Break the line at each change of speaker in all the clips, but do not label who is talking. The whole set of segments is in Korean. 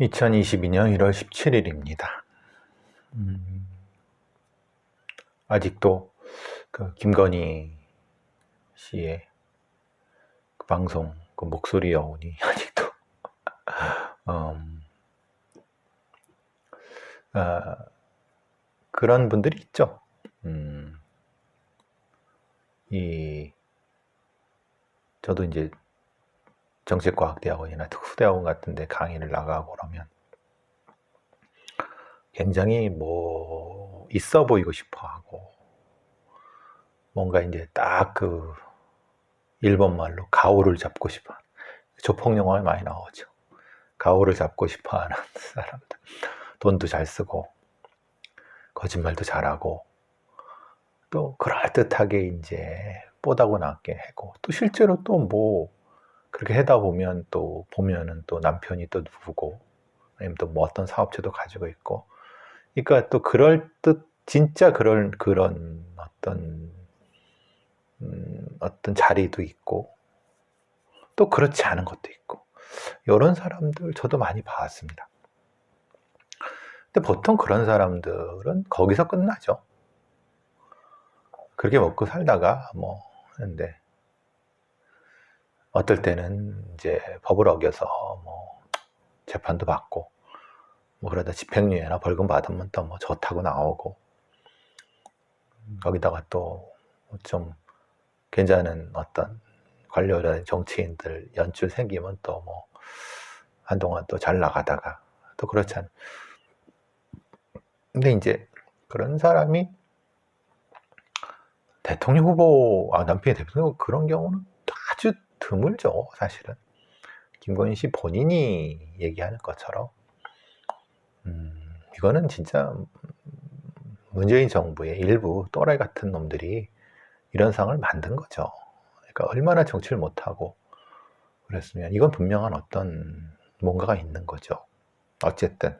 2022년 1월 17일입니다. 음, 아직도 그 김건희 씨의 그 방송 그 목소리 여운이 아직도 음, 아, 그런 분들이 있죠. 음, 이 저도 이제 정책과학대학원이나 특수대학원 같은 데 강의를 나가고 그러면 굉장히 뭐 있어 보이고 싶어 하고 뭔가 이제 딱 그 일본 말로 가오를 잡고 싶어 조폭 영화에 많이 나오죠. 가오를 잡고 싶어 하는 사람들. 돈도 잘 쓰고 거짓말도 잘하고 또 그럴듯하게 이제 뽀다고 나게 하고 또 실제로 또 뭐 그렇게 하다 보면 또 보면은 또 남편이 또 누구고 아니면 또 뭐 어떤 사업체도 가지고 있고 그러니까 또 그럴 듯 진짜 그런 그런 어떤 음, 어떤 자리도 있고 또 그렇지 않은 것도 있고 이런 사람들 저도 많이 봤습니다. 근데 보통 그런 사람들은 거기서 끝나죠. 그렇게 먹고 살다가 뭐 하는데 어떨 때는 이제 법을 어겨서 뭐 재판도 받고 뭐 그러다 집행유예나 벌금 받으면 또 뭐 좋다고 나오고 거기다가 또 좀 괜찮은 어떤 관료나 정치인들 연출 생기면 또 뭐 한동안 또 잘 나가다가 또 그렇지 않. 근데 이제 그런 사람이 대통령 후보, 아, 남편이 대통령 그런 경우는 드물죠, 사실은. 김건희 씨 본인이 얘기하는 것처럼. 음, 이거는 진짜 문재인 정부의 일부 또라이 같은 놈들이 이런 상을 만든 거죠. 그러니까 얼마나 정치를 못하고 그랬으면 이건 분명한 어떤 뭔가가 있는 거죠. 어쨌든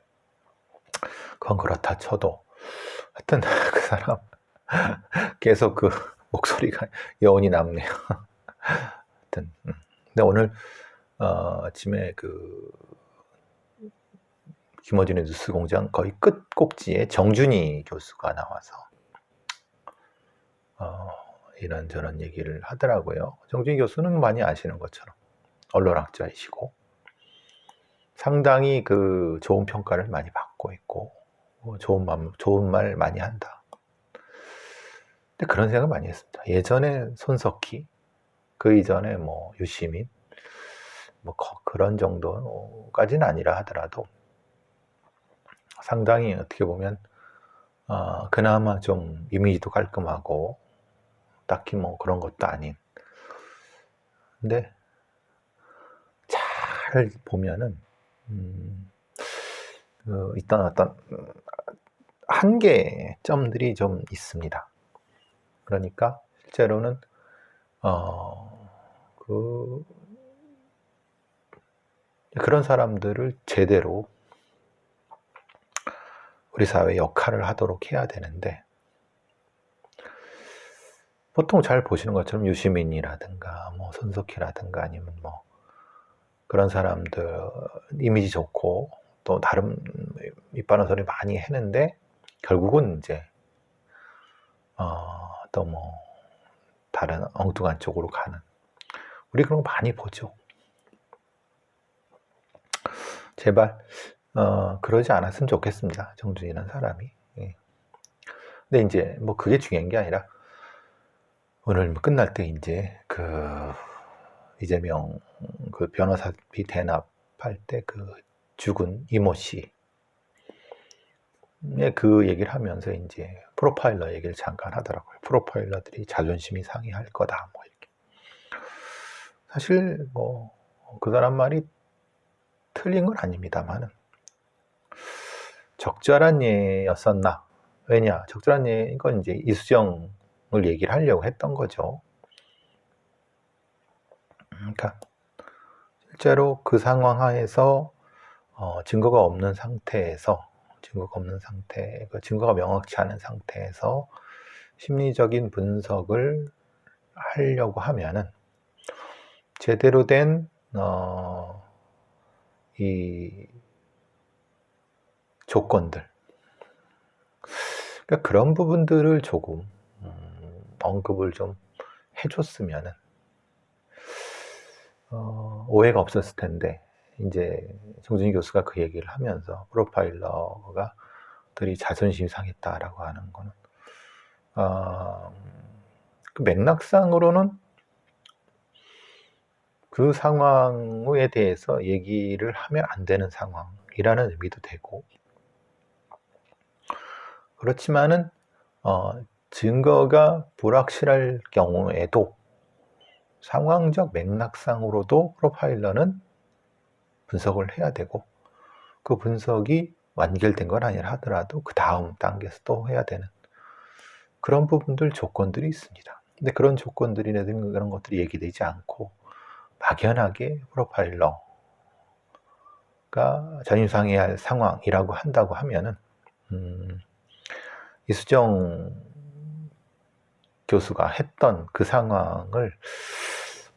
그건 그렇다 쳐도 하여튼 그 사람 계속 그 목소리가 여운이 남네요. 하여튼 음. 근데 오늘 어, 아침에 그 김어준의 뉴스 공장 거의 끝 꼭지에 정준희 교수가 나와서 어, 이런저런 얘기를 하더라고요. 정준희 교수는 많이 아시는 것처럼 언론학자이시고 상당히 그 좋은 평가를 많이 받고 있고 뭐 좋은 말, 좋은 말 많이 한다. 근데 그런 생각을 많이 했습니다. 예전에 손석희, 그 이전에 뭐 유시민, 뭐 그런 정도까지는 아니라 하더라도 상당히 어떻게 보면 어, 그나마 좀 이미지도 깔끔하고 딱히 뭐 그런 것도 아닌. 근데 잘 보면은 음, 그 있던 어떤 한계점들이 좀 있습니다. 그러니까 실제로는 어, 그 그런 사람들을 제대로 우리 사회 역할을 하도록 해야 되는데 보통 잘 보시는 것처럼 유시민이라든가 뭐 손석희라든가 아니면 뭐 그런 사람들 이미지 좋고 또 다른 밑바른 소리 많이 했는데 결국은 이제 어, 또 뭐 다른 엉뚱한 쪽으로 가는 우리 그런 거 많이 보죠. 제발 어, 그러지 않았으면 좋겠습니다. 정준이라는 사람이. 예. 근데 이제 뭐 그게 중요한 게 아니라 오늘 뭐 끝날 때 이제 그 이재명 그 변호사비 대납할 때 그 죽은 이모 씨. 그 얘기를 하면서 이제 프로파일러 얘기를 잠깐 하더라고요. 프로파일러들이 자존심이 상해할 거다. 뭐. 사실 뭐 그 사람 말이 틀린 건 아닙니다만은 적절한 예였었나? 왜냐? 적절한 예, 이건 이제 이수정을 얘기를 하려고 했던 거죠. 그러니까 실제로 그 상황 하에서 어, 증거가 없는 상태에서 증거가 없는 상태, 그 증거가 명확치 않은 상태에서 심리적인 분석을 하려고 하면은 제대로 된, 어, 이 조건들. 그러니까 그런 부분들을 조금 음, 언급을 좀 해줬으면은 어, 오해가 없었을 텐데 이제 정준희 교수가 그 얘기를 하면서 프로파일러가 들이 자존심 상했다라고 하는 거는 어, 그 맥락상으로는 그 상황에 대해서 얘기를 하면 안 되는 상황이라는 의미도 되고 그렇지만은 어, 증거가 불확실할 경우에도 상황적 맥락상으로도 프로파일러는 분석을 해야 되고 그 분석이 완결된 건 아니라 하더라도 그 다음 단계에서 또 해야 되는 그런 부분들 조건들이 있습니다. 근데 그런 조건들이라든가 그런 것들이 얘기되지 않고 막연하게 프로파일러가 자존상해야 할 상황이라고 한다고 하면은 음, 이수정 교수가 했던 그 상황을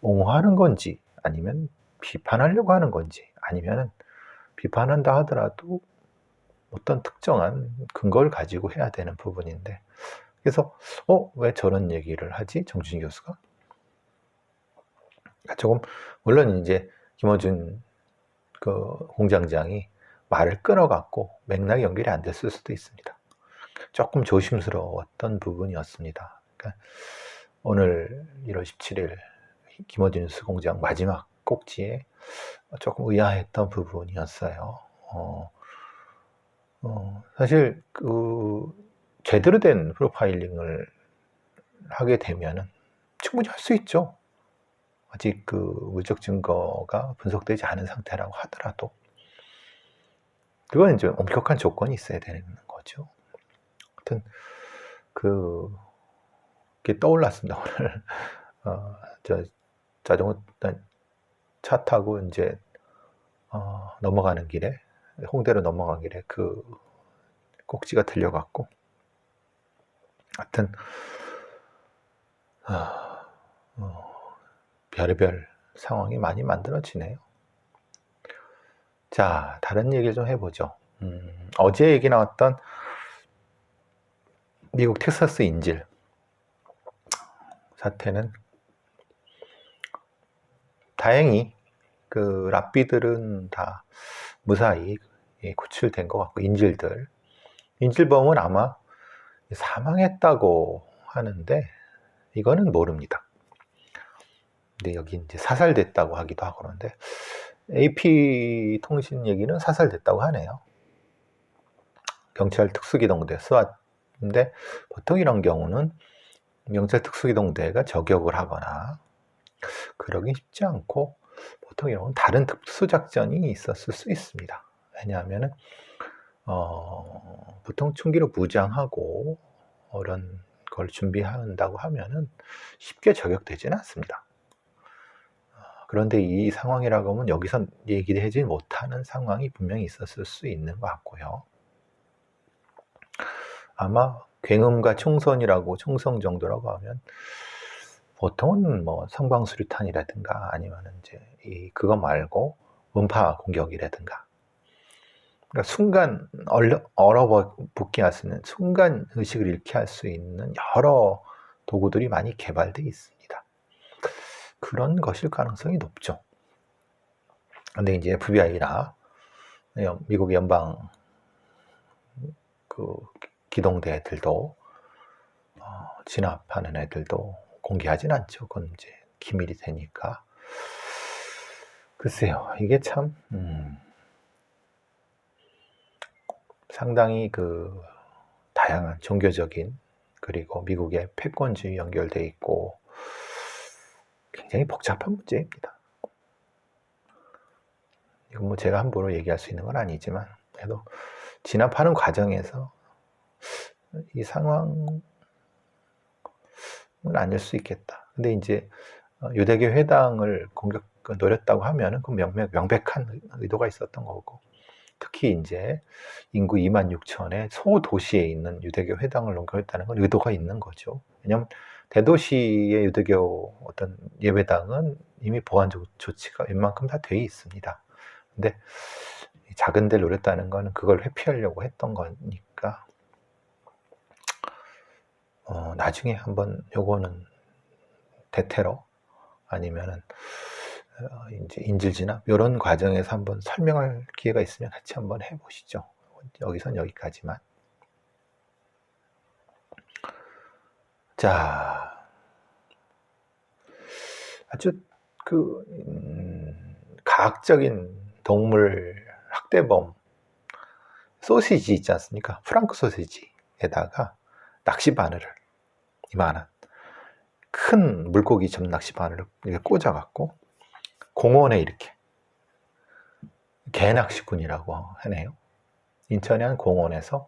옹호하는 건지 아니면 비판하려고 하는 건지 아니면 비판한다 하더라도 어떤 특정한 근거를 가지고 해야 되는 부분인데 그래서 어 왜 저런 얘기를 하지? 정준희 교수가 조금 물론 이제 김어준 그 공장장이 말을 끊어갖고 맥락이 연결이 안 됐을 수도 있습니다. 조금 조심스러웠던 부분이었습니다. 그러니까 오늘 1월 17일 김어준 뉴스 공장 마지막 꼭지에 조금 의아했던 부분이었어요. 어, 어, 사실 그 제대로 된 프로파일링을 하게 되면은 충분히 할 수 있죠. 아직 그 물적 증거가 분석되지 않은 상태라고 하더라도 그건 이제 엄격한 조건이 있어야 되는 거죠. 하여튼 그게 떠올랐습니다 오늘 어, 저 자전거 차 타고 이제 어, 넘어가는 길에 홍대로 넘어가는 길에 그 꼭지가 들려갖고 하여튼 아, 어, 별의별 상황이 많이 만들어지네요. 자, 다른 얘기를 좀 해보죠. 음, 어제 얘기 나왔던 미국 텍사스 인질 사태는 다행히 그 랍비들은 다 무사히 예, 구출된 것 같고 인질들 인질범은 아마 사망했다고 하는데 이거는 모릅니다. 근데 여기 이제 사살됐다고 하기도 하고 그러는데 AP 통신 얘기는 사살됐다고 하네요. 경찰 특수기동대 쏘았는데 보통 이런 경우는 경찰 특수기동대가 저격을 하거나 그러기 쉽지 않고 보통 이런 다른 특수작전이 있었을 수 있습니다. 왜냐하면 어, 보통 총기로 무장하고 이런 걸 준비한다고 하면은 쉽게 저격되지는 않습니다. 어, 그런데 이 상황이라고 하면 여기서 얘기하지 못하는 상황이 분명히 있었을 수 있는 것 같고요. 아마 굉음과 총선이라고 총성 정도라고 하면 보통은 뭐 성방수류탄이라든가 아니면 이제 이 그거 말고 음파 공격이라든가 그러니까 순간 얼어, 얼어붙게 할 수 있는 순간 의식을 잃게 할 수 있는 여러 도구들이 많이 개발되어 있습니다. 그런 것일 가능성이 높죠. 근데 이제 FBI나 미국 연방 그 기동대 애들도 어, 진압하는 애들도 공개하진 않죠. 그건 이제 기밀이 되니까. 글쎄요, 이게 참, 음, 상당히 그 다양한 종교적인 그리고 미국의 패권주의 연결돼 있고 굉장히 복잡한 문제입니다. 이건 뭐 제가 함부로 얘기할 수 있는 건 아니지만 그래도 진압하는 과정에서 이 상황 아닐 수 있겠다. 근데 이제 어, 유대교 회당을 공격 노렸다고 하면은 그 명백, 명백한 의도가 있었던 거고 특히 이제 인구 2만 6천의 소도시에 있는 유대교 회당을 공격했다는 건 의도가 있는 거죠. 왜냐하면 대도시의 유대교 어떤 예배당은 이미 보안 조치가 웬만큼 다 돼 있습니다. 근데 작은 데를 노렸다는 거는 그걸 회피하려고 했던 거니까 어, 나중에 한번 요거는 대테러 아니면은 어, 이제 인질 진압 이런 과정에서 한번 설명할 기회가 있으면 같이 한번 해보시죠. 여기선 여기까지만. 자, 아주 그 음, 과학적인 동물 학대범 소시지 있지 않습니까? 프랑크 소시지에다가 낚시 바늘을 이만한 큰 물고기 점 낚시 바늘을 이렇게 꽂아갖고 공원에 이렇게 개낚시꾼이라고 하네요. 인천의 한 공원에서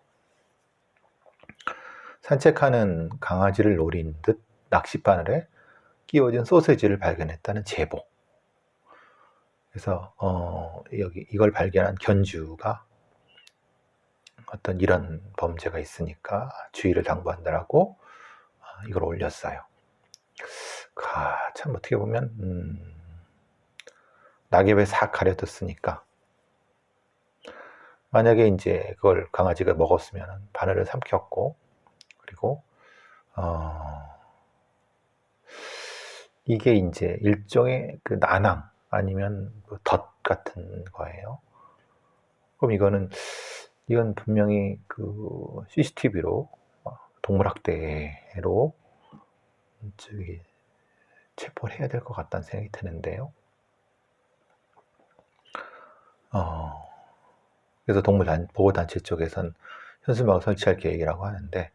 산책하는 강아지를 노린 듯 낚싯바늘에 끼워진 소세지를 발견했다는 제보. 그래서 어, 여기 이걸 발견한 견주가 어떤 이런 범죄가 있으니까 주의를 당부한다라고 어, 이걸 올렸어요. 아, 참 어떻게 보면 음, 낙엽에 싹 가려뒀으니까 만약에 이제 그걸 강아지가 먹었으면 바늘을 삼켰고 그리고 어, 이게 이제 일종의 그 난항 아니면 그덫 같은 거예요. 그럼 이거는 이건 분명히 그 CCTV로 동물학대로 저기 체포를 해야 될 것 같다는 생각이 드는데요. 어, 그래서 동물 보호단체 쪽에선 현수막을 설치할 계획이라고 하는데,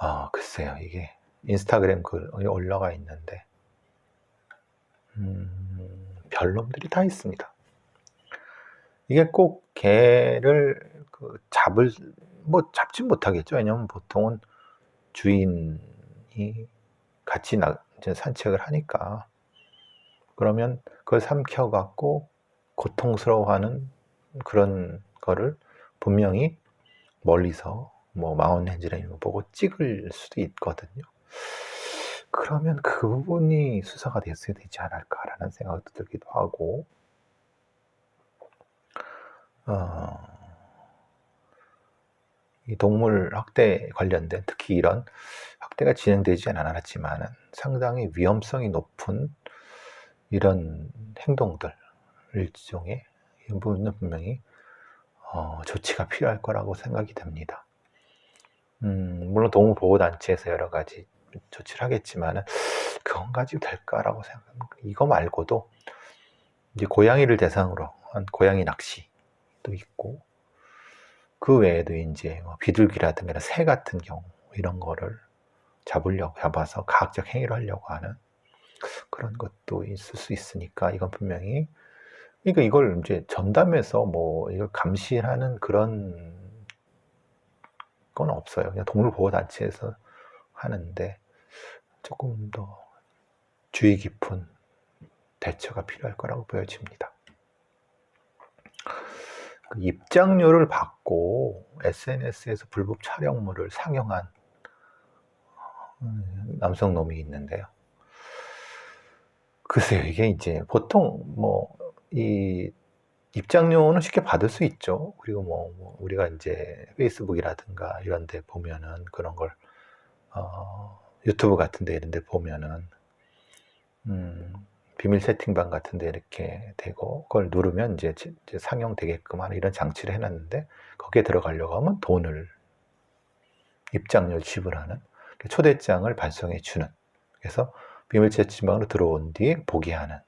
어, 글쎄요, 이게 인스타그램 글이 올라가 있는데, 음, 별놈들이 다 있습니다. 이게 꼭 개를 그 잡을, 뭐 잡지 못하겠죠. 왜냐면 보통은 주인이 같이 나, 이제 산책을 하니까. 그러면 그걸 삼켜갖고 고통스러워하는 그런 거를 분명히 멀리서 뭐 마운렌즈나 이런 거 보고 찍을 수도 있거든요. 그러면 그 부분이 수사가 됐어야 되지 않을까라는 생각도 들기도 하고, 어, 이 동물 학대 관련된 특히 이런 학대가 진행되지는 않았지만 상당히 위험성이 높은 이런 행동들 일종의 이 부분은 분명히 어, 조치가 필요할 거라고 생각이 됩니다. 음, 물론 동물보호단체에서 여러 가지 조치를 하겠지만 그건 가지고 될까라고 생각합니다. 이거 말고도 이제 고양이를 대상으로 한 고양이 낚시도 있고 그 외에도 이제 뭐 비둘기라든가 새 같은 경우 이런 거를 잡으려고 잡아서 과학적 행위를 하려고 하는 그런 것도 있을 수 있으니까 이건 분명히 그러니까 이걸 이제 전담해서 뭐 이걸 감시하는 그런 건 없어요. 그냥 동물보호단체에서 하는데 조금 더 주의 깊은 대처가 필요할 거라고 보여집니다. 그 입장료를 받고 SNS에서 불법 촬영물을 상영한 음, 남성 놈이 있는데요. 글쎄요, 이게 이제 보통 뭐 이 입장료는 쉽게 받을 수 있죠. 그리고 뭐, 뭐 우리가 이제 페이스북이라든가 이런 데 보면은 그런 걸 어, 유튜브 같은 데 이런 데 보면은 음, 비밀 채팅방 같은 데 이렇게 되고 그걸 누르면 이제, 이제 상영되게끔 하는 이런 장치를 해놨는데 거기에 들어가려고 하면 돈을 입장료를 지불하는 초대장을 발송해 주는 그래서 비밀 채팅방으로 들어온 뒤에 보게 하는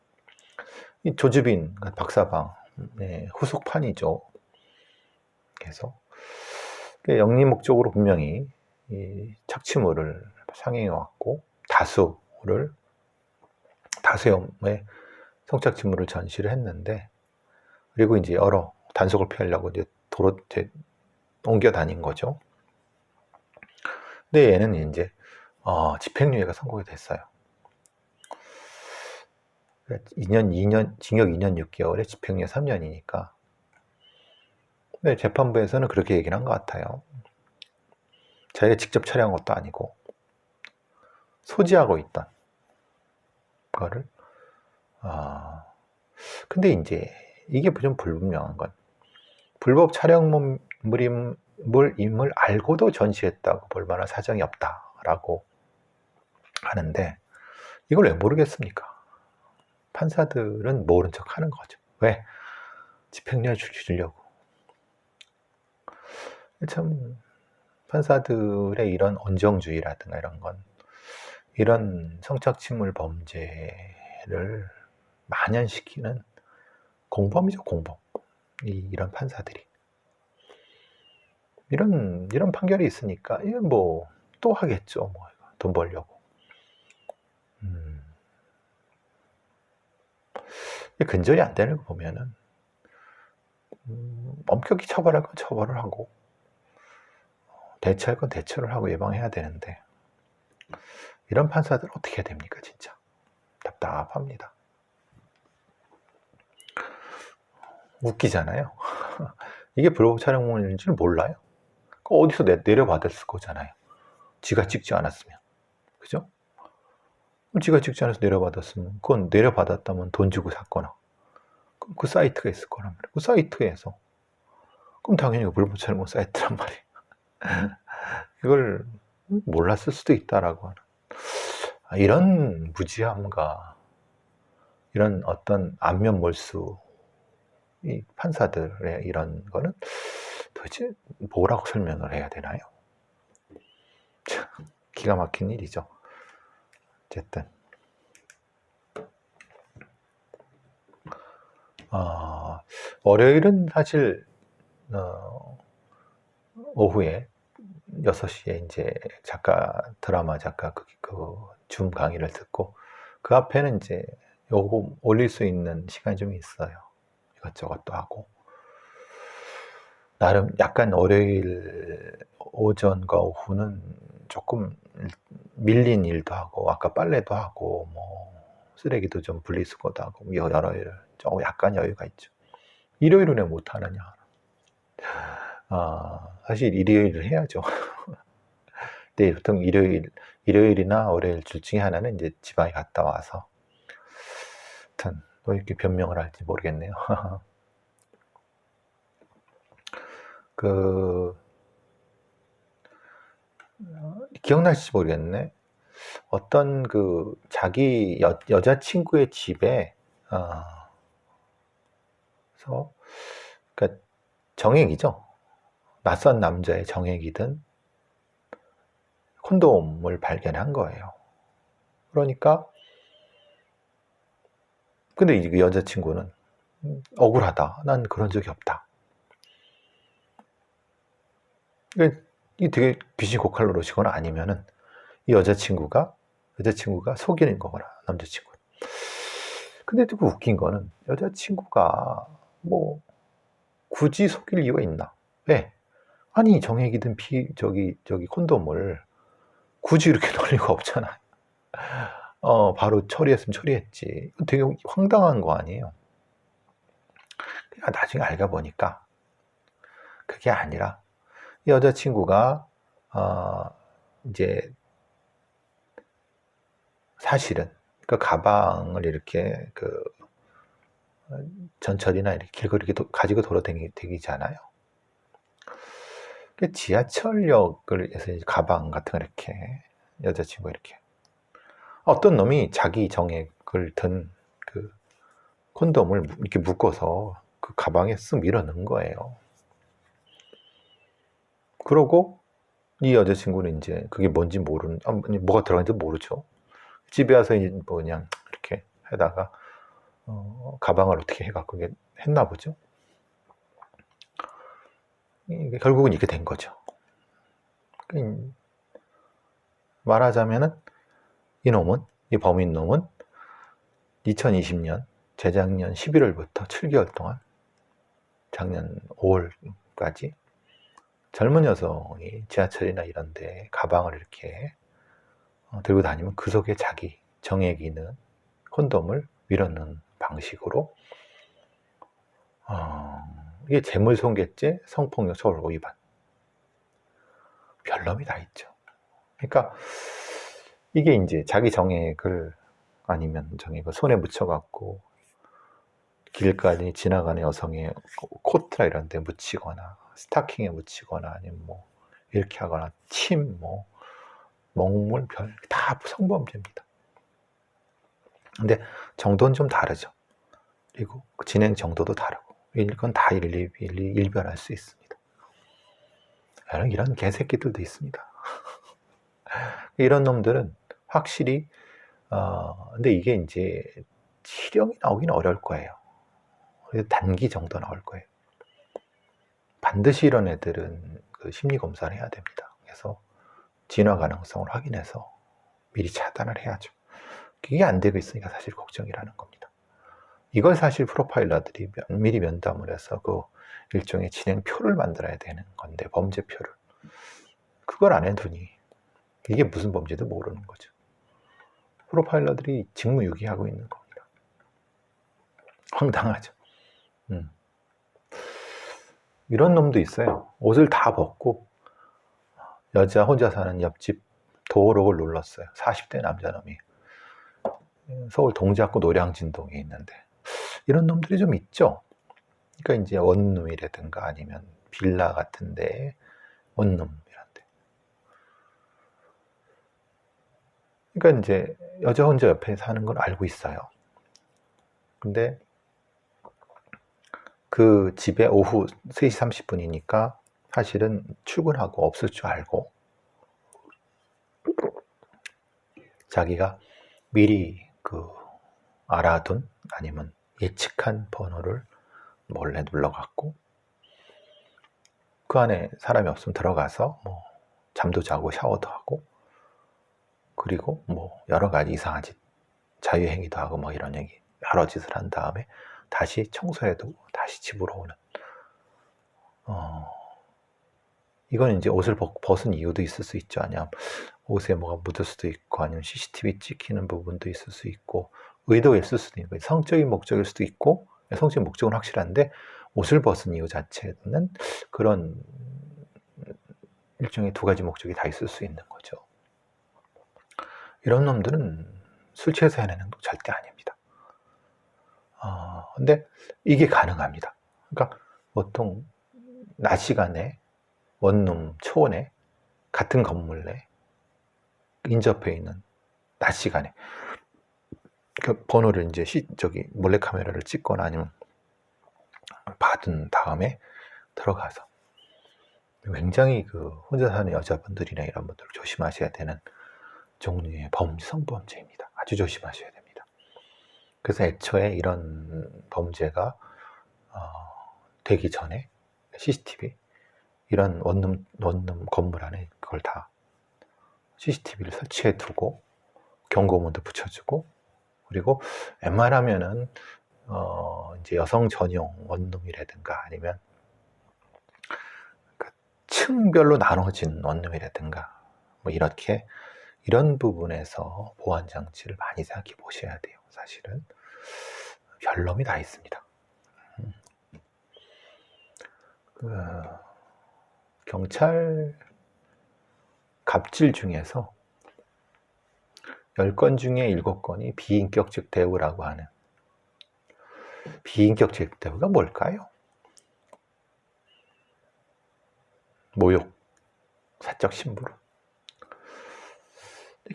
이 조주빈 박사방 네, 후속판이죠. 그래서 영리 목적으로 분명히 이 착취물을 상행해 왔고 다수를 다수의 성착취물을 전시를 했는데 그리고 이제 여러 단속을 피하려고 이제 도로 이제 옮겨 다닌 거죠. 근데 얘는 이제 어, 집행유예가 선고가 됐어요. 2년, 2년, 징역 2년 6개월에 집행유예 3년이니까. 네, 재판부에서는 그렇게 얘기를 한 것 같아요. 자기가 직접 촬영한 것도 아니고, 소지하고 있던 거를, 아, 근데 이제 이게 좀 불분명한 건, 불법 촬영물임을 알고도 전시했다고 볼 만한 사정이 없다라고 하는데 이걸 왜 모르겠습니까? 판사들은 모른 척 하는 거죠. 왜? 집행유예 주려고. 참 판사들의 이런 온정주의라든가 이런 건 이런 성착취물 범죄를 만연시키는 공범이죠, 공범. 이, 이런 판사들이. 이런, 이런 판결이 있으니까, 뭐, 또 하겠죠, 뭐, 돈 벌려고. 음. 근절이 안 되는 거 보면은, 음, 엄격히 처벌할 건 처벌을 하고, 대처할 건 대처를 하고 예방해야 되는데, 이런 판사들 어떻게 해야 됩니까, 진짜? 답답합니다. 웃기잖아요. 이게 불법 촬영물인 줄 몰라요. 그 어디서 내, 내려받았을 거잖아요. 지가 찍지 않았으면. 그죠? 지가 않아서 내려받았으면, 그건 내려받았다면 돈 주고 샀거나, 그럼 그 사이트가 있을 거란 말이에요. 그 사이트에서. 그럼 당연히 그 불법 촬영물 사이트란 말이에요. 이걸 몰랐을 수도 있다라고 하는. 아, 이런 무지함과 이런 어떤 안면 몰수 이 판사들의 이런 거는 도대체 뭐라고 설명을 해야 되나요? 참, 기가 막힌 일이죠. 어쨌든. 어, 월요일은 사실, 어, 오후에 6시에 이제 작가, 드라마 작가 그, 그줌 강의를 듣고 그 앞에는 이제 요거 올릴 수 있는 시간이 좀 있어요. 이것저것도 하고 나름 약간 월요일 오전과 오후는 조금 밀린 일도 하고 아까 빨래도 하고 뭐 쓰레기도 좀 분리수거도 하고 뭐 여러 일 조금 약간 여유가 있죠. 일요일은 왜 못하느냐. 아, 사실 일요일을 해야죠. 근데 보통 일요일, 일요일이나 월요일 둘 중에 하나는 이제 지방에 갔다 와서. 하여튼, 또 이렇게 변명을 할지 모르겠네요. 그 기억나실지 모르겠네. 어떤 그 자기 여, 여자친구의 집에 어, 서 그러니까 정액이죠. 낯선 남자의 정액이든 콘돔을 발견한 거예요. 그러니까 근데 이 여자친구는 억울하다. 난 그런 적이 없다. 이 되게 비신고칼 노릇이거나 아니면은 이 여자친구가 여자친구가 속이는 거거나 남자친구. 근데 또 웃긴 거는 여자친구가 뭐 굳이 속일 이유가 있나? 왜? 아니 정액이든 피 저기 저기 콘돔을 굳이 이렇게 넣을 이유가 없잖아요. 어, 바로 처리했으면 처리했지. 되게 황당한 거 아니에요. 나중에 알고 보니까 그게 아니라 여자친구가 어, 이제 사실은 그 가방을 이렇게 그 전철이나 이렇게 길거리 이렇게 가지고 돌아다니잖아요. 지하철역을 해서 가방 같은 거 이렇게 여자친구 이렇게 어떤 놈이 자기 정액을 든 그 콘돔을 이렇게 묶어서 그 가방에 쓱 밀어 넣은 거예요. 그러고 이 여자친구는 이제 그게 뭔지 모르는, 아, 뭐가 들어간지 모르죠. 집에 와서 이제 뭐 그냥 이렇게 하다가, 어, 가방을 어떻게 해갖고 했나 보죠. 결국은 이렇게 된 거죠. 그 말하자면은 이놈은, 이 범인 놈은 2020년, 재작년 11월부터 7개월 동안 작년 5월까지 젊은 여성이 지하철이나 이런 데 가방을 이렇게 어, 들고 다니면 그 속에 자기 정액이 있는 콘돔을 밀어넣는 방식으로 어, 이게 재물손괴죄, 성폭력 처벌법 위반 별놈이 다 있죠. 그러니까 이게 이제 자기 정액을 아니면 정액을 손에 묻혀갖고 길가에 지나가는 여성의 코- 코트라 이런 데 묻히거나 스타킹에 묻히거나 아니면 뭐 이렇게 하거나 침, 뭐 먹물, 별 다 성범죄입니다. 근데 정도는 좀 다르죠. 그리고 그 진행 정도도 다르고 이건 다 일리, 일리, 일별할 수 있습니다. 여러분 이런 개새끼들도 있습니다. 이런 놈들은 확실히 어 근데 이게 이제 치령이 나오긴 어려울 거예요. 단기 정도 나올 거예요. 반드시 이런 애들은 그 심리 검사를 해야 됩니다. 그래서 진화 가능성을 확인해서 미리 차단을 해야죠. 그게 안 되고 있으니까 사실 걱정이라는 겁니다. 이걸 사실 프로파일러들이 면- 미리 면담을 해서 그 일종의 진행표를 만들어야 되는 건데 범죄표를 그걸 안 해두니 이게 무슨 범죄도 모르는 거죠. 프로파일러들이 직무유기하고 있는 겁니다. 황당하죠. 음. 이런 놈도 있어요. 옷을 다 벗고 여자 혼자 사는 옆집 도어록을 눌렀어요. 40대 남자놈이. 서울 동작구 노량진동에 있는데 이런 놈들이 좀 있죠. 그러니까 이제 원룸이라든가 아니면 빌라 같은데 원룸 이런데. 그러니까 이제 여자 혼자 옆에 사는 걸 알고 있어요. 근데 그 집에 오후 3시 30분이니까 사실은 출근하고 없을 줄 알고 자기가 미리 그 알아둔 아니면 예측한 번호를 몰래 눌러갖고 그 안에 사람이 없으면 들어가서 뭐 잠도 자고 샤워도 하고 그리고 뭐 여러 가지 이상한 짓 자유행위도 하고 뭐 이런 얘기 여러 짓을 한 다음에 다시 청소해두고 다시 집으로 오는 어 이건 이제 옷을 벗, 벗은 이유도 있을 수 있죠 아니면 옷에 뭐가 묻을 수도 있고 아니면 CCTV 찍히는 부분도 있을 수 있고 의도가 있을 수도 있고 성적인 목적일 수도 있고 성적인 목적은 확실한데 옷을 벗은 이유 자체는 그런 일종의 두 가지 목적이 다 있을 수 있는 거죠. 이런 놈들은 술 취해서 해내는 행동 절대 아닙니다. 어, 근데 이게 가능합니다. 그러니까 보통 낮 시간에 원룸 초원에 같은 건물 내 인접해 있는 낮 시간에 그 번호를 이제 시, 저기 몰래 카메라를 찍거나 아니면 받은 다음에 들어가서 굉장히 그 혼자 사는 여자분들이나 이런 분들 조심하셔야 되는 종류의 범 성범죄입니다. 아주 조심하셔야 됩니다. 그래서 애초에 이런 범죄가 어, 되기 전에 CCTV 이런 원룸 원룸 건물 안에 그걸 다 CCTV를 설치해 두고 경고문도 붙여주고 그리고 웬만하면은 어 이제 여성 전용 원룸이라든가 아니면 그 층별로 나눠진 원룸이라든가 뭐 이렇게 이런 부분에서 보안 장치를 많이 생각해 보셔야 돼요. 사실은 별놈이 다 있습니다. 음. 그 경찰 갑질 중에서 10건 중에 7건이 비인격적 대우라고 하는 비인격적 대우가 뭘까요? 모욕, 사적 심부름.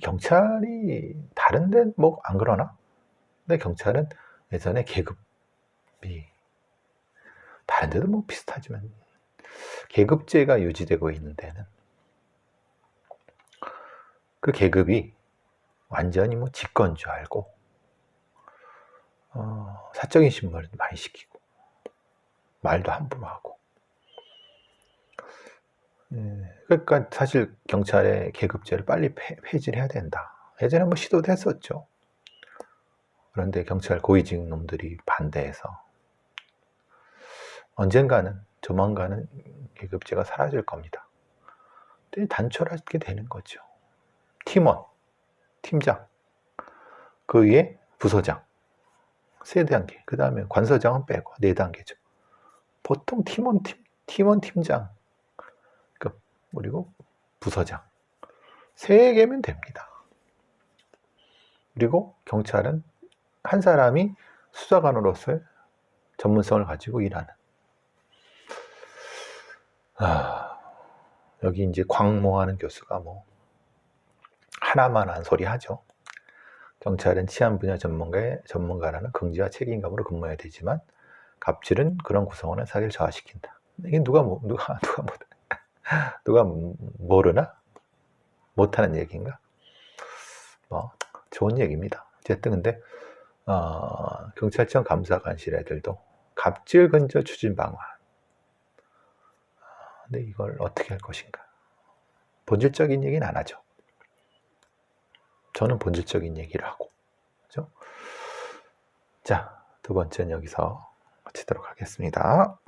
경찰이 다른데 뭐 안 그러나? 근데 경찰은 예전에 계급이 다른 데도 뭐 비슷하지만 계급제가 유지되고 있는 데는 그 계급이 완전히 뭐 직권 줄 알고 어, 사적인 신문을 많이 시키고 말도 함부로 하고 예, 그러니까 사실 경찰의 계급제를 빨리 폐, 폐지를 해야 된다. 예전에 뭐 시도도 했었죠. 그런데 경찰 고위직 놈들이 반대해서 언젠가는 조만간은 계급제가 사라질 겁니다. 근데 단촐하게 되는 거죠. 팀원, 팀장, 그 위에 부서장, 세 단계, 그 다음에 관서장은 빼고 네 단계죠. 보통 팀원, 팀, 팀원, 팀장, 그, 그리고 부서장, 세 개면 됩니다. 그리고 경찰은 한 사람이 수사관으로서의 전문성을 가지고 일하는. 아, 여기 이제 광모하는 교수가 뭐 하나만 한 소리 하죠. 경찰은 치안 분야 전문가의 전문가라는 긍지와 책임감으로 근무해야 되지만 갑질은 그런 구성원을 사기를 저하시킨다. 이게 누가 뭐 누가 누가 뭐 누가 모르나 못하는 얘기인가? 뭐 좋은 얘기입니다. 어쨌든 근데 어, 경찰청 감사관실 애들도 갑질 근저 추진 방안. 아, 근데 이걸 어떻게 할 것인가? 본질적인 얘기는 안 하죠. 저는 본질적인 얘기를 하고. 그죠? 자, 두 번째는 여기서 마치도록 하겠습니다.